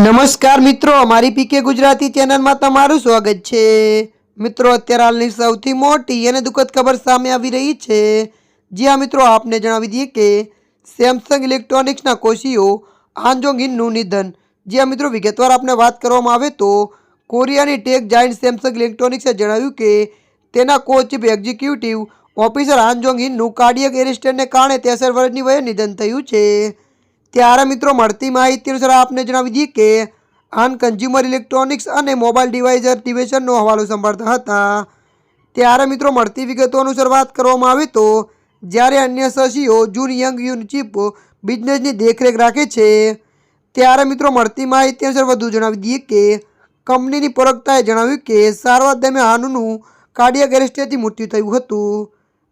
નમસ્કાર મિત્રો, અમારી પીકે ગુજરાતી ચેનલમાં તમારું સ્વાગત છે. મિત્રો, અત્યારે હાલની સૌથી મોટી અને દુઃખદ ખબર સામે આવી રહી છે. જ્યાં મિત્રો, આપને જણાવી દઈએ કે સેમસંગ ઇલેક્ટ્રોનિક્સના કોશીઓ આંજોંગ હિનનું નિધન જ્યાં મિત્રો, વિગતવાર આપણે વાત કરવામાં આવે તો કોરિયાની ટેક જાયન્ટ સેમસંગ ઇલેક્ટ્રોનિક્સે જણાવ્યું કે તેના કો ચીફ એક્ઝિક્યુટિવ ઓફિસર આંજોંગ હિનનું કાર્ડિયક એરેસ્ટને કારણે તેસર વર્ષની વયે નિધન થયું છે. ત્યારે મિત્રો મળતી માહિતી અનુસાર આપને જણાવી દઈએ કે આન કન્ઝ્યુમર ઇલેક્ટ્રોનિક્સ અને મોબાઈલ ડિવાઇઝર ડિવિઝનનો હવાલો સંભાળતા હતા. ત્યારે મિત્રો મળતી વિગતો અનુસાર વાત કરવામાં આવે તો જ્યારે અન્ય સસીઓ જૂન યંગ યુન ચીપ બિઝનેસની દેખરેખ રાખે છે, ત્યારે મિત્રો મળતી માહિતી અનુસાર વધુ જણાવી દઈએ કે કંપનીની પ્રવક્તાએ જણાવ્યું કે સારવાર દરમિયાન હાનુનું કાર્ડિયા એરેસ્ટથી મૃત્યુ થયું હતું.